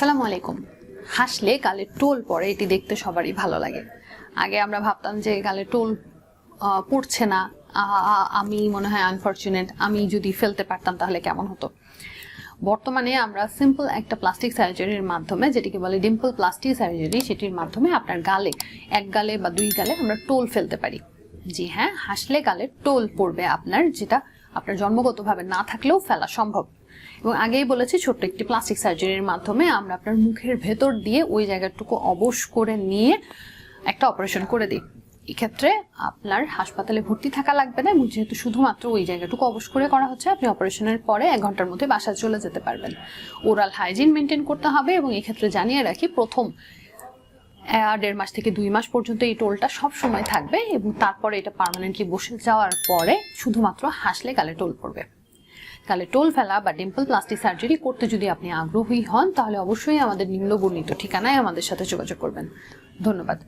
আসসালামু আলাইকুম। হাসলে গালে টোল পড়ে, এটি দেখতে সবারই ভালো লাগে। আগে আমরা ভাবতাম যে গালে টোল পড়ছে না। আমি মনে হয় আনফর্চুনেট আমি যদি ফেলতে পারতাম তাহলে কেমন হতো? বর্তমানে আমরা সিম্পল একটা প্লাস্টিক সার্জারির মাধ্যমে, যেটিকে বলে ডিম্পল প্লাস্টিক সার্জারি সেটির মাধ্যমে আপনার গালে, এক গালে বা দুই গালে আমরা টোল ফেলতে পারি। জি হ্যাঁ হাসলে গালে টোল পড়বে আপনার, যেটা আপনার জন্মগতভাবে না থাকলেও ফেলা সম্ভব। এবং আগেই বলেছি, ছোট্ট একটি প্লাস্টিক সার্জারির মাধ্যমে আমরা আপনার মুখের ভেতর দিয়ে ওই জায়গাটুকু অবশ করে নিয়ে একটা অপারেশন করে দিই। এক্ষেত্রে আপনার হাসপাতালে ভর্তি থাকা লাগবে না এবং যেহেতু শুধুমাত্র ওই জায়গাটুকু অবশ করে করা হচ্ছে, আপনি অপারেশনের পরে এক ঘণ্টার মধ্যে বাসায় চলে যেতে পারবেন। ওরাল হাইজিন মেনটেন করতে হবে এবং এক্ষেত্রে জানিয়ে রাখি, প্রথম দেড় মাস থেকে দুই মাস পর্যন্ত এই টোলটা সব সময় থাকবে এবং তারপরে এটা পার্মানেন্টলি বসে যাওয়ার পরে শুধুমাত্র হাসলে গালে টোল পড়বে। গালে টোল ফেলা বা ডিম্পল প্লাস্টিক সার্জারি করতে যদি আপনি আগ্রহী হন, তাহলে অবশ্যই আমাদের নিম্নবর্ণিত ঠিকানায় আমাদের সাথে যোগাযোগ করবেন। ধন্যবাদ।